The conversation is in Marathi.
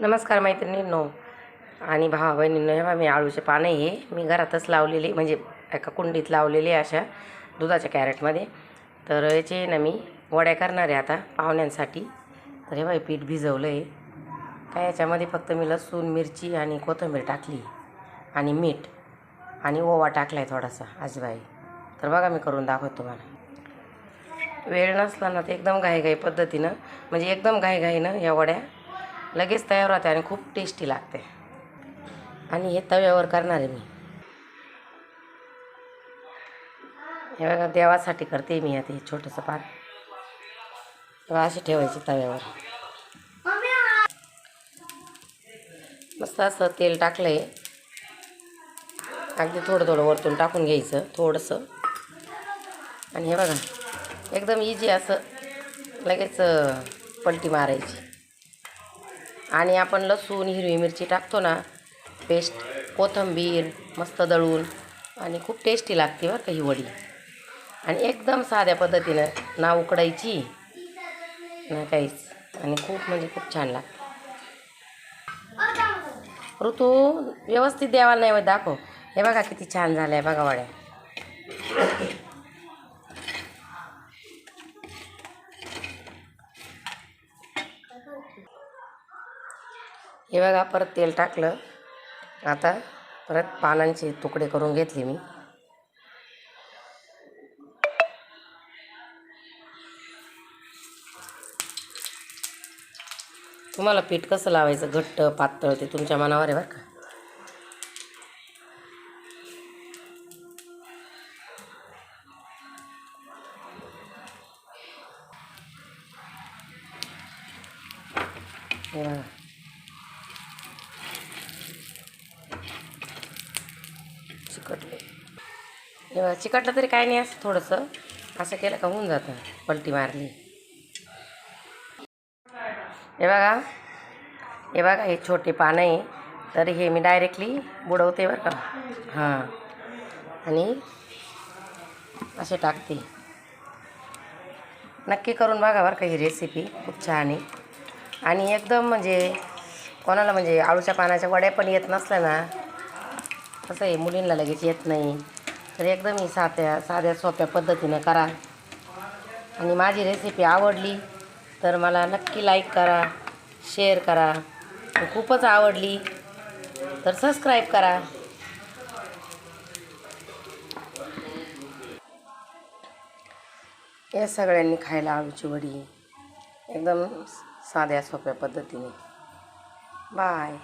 नमस्कार मैत्रिणींनो आणि भावा बहिणींनो हे मी आळूचे पानं हे मी घरातच लावलेले म्हणजे एका कुंडीत लावलेले अशा दुधाच्या कॅरेटमध्ये. तर याचे ना मी वड्या करणार आहे आता पाहुण्यांसाठी. तर हे बाई पीठ भिजवलं आहे. काय याच्यामध्ये फक्त मी लसूण मिरची आणि कोथिंबीर टाकली आणि मीठ आणि ओवा टाकला आहे थोडासा आजीबाई. तर बघा मी करून दाखवतो तुम्हाला. वेळ नसला ना तर एकदम घाईघाई पद्धतीनं म्हणजे एकदम घाईघाईनं या वड्या लगेच तयार होते आणि खूप टेस्टी लागते. आणि हे तव्यावर करणार आहे मी. हे बघा देवासाठी करते मी आता हे छोटंसं पान. तेव्हा अशी ठेवायची तव्यावर. मस्त असं तेल टाकलं आहे अगदी थोडं थोडं वरतून टाकून घ्यायचं थोडंसं. आणि हे बघा एकदम इझी असं लगेच पलटी मारायची. आणि आपण लसूण हिरवी मिरची टाकतो ना पेस्ट कोथिंबीर मस्त दळून आणि खूप टेस्टी लागते बरं का ही वडी. आणि एकदम साध्या पद्धतीनं ना उकडायची ना काहीच. आणि खूप म्हणजे खूप छान लागते. ऋतू व्यवस्थित देवाला नाही दाखव. हे बघा किती छान झालं आहे बघा वड्या. हे बघा परत तेल टाकलं. आता परत पानांचे तुकडे करून घेतले मी. तुम्हाला पीठ कसं लावायचं? घट्ट पातळ ते तुमच्या मनावर आहे बरं का. हे बघा. चिकटले. हे बघा चिकटलं तरी काय नाही असं थोडंसं. असं केलं का होऊन जातं पलटी मारली. हे बघा हे बघा हे छोटे पानं आहे. तर हे मी डायरेक्टली बुडवते बरं का. हां. आणि असे टाकते. नक्की करून बघा बरं का ही रेसिपी खूप छान आहे. आणि एकदम म्हणजे कोणाला म्हणजे आळूच्या पानाच्या वड्या पण येत नसल्या ना कसं आहे मुलींना लगेच येत नाही. तर एकदम ही साध्या साध्या सोप्या पद्धतीनं करा. आणि माझी रेसिपी आवडली तर मला नक्की लाईक करा शेअर करा. खूपच आवडली तर सबस्क्राईब करा. या सगळ्यांनी खायला आळूची वडी. एकदम साध्या सोप्या पद्धतीने. बाय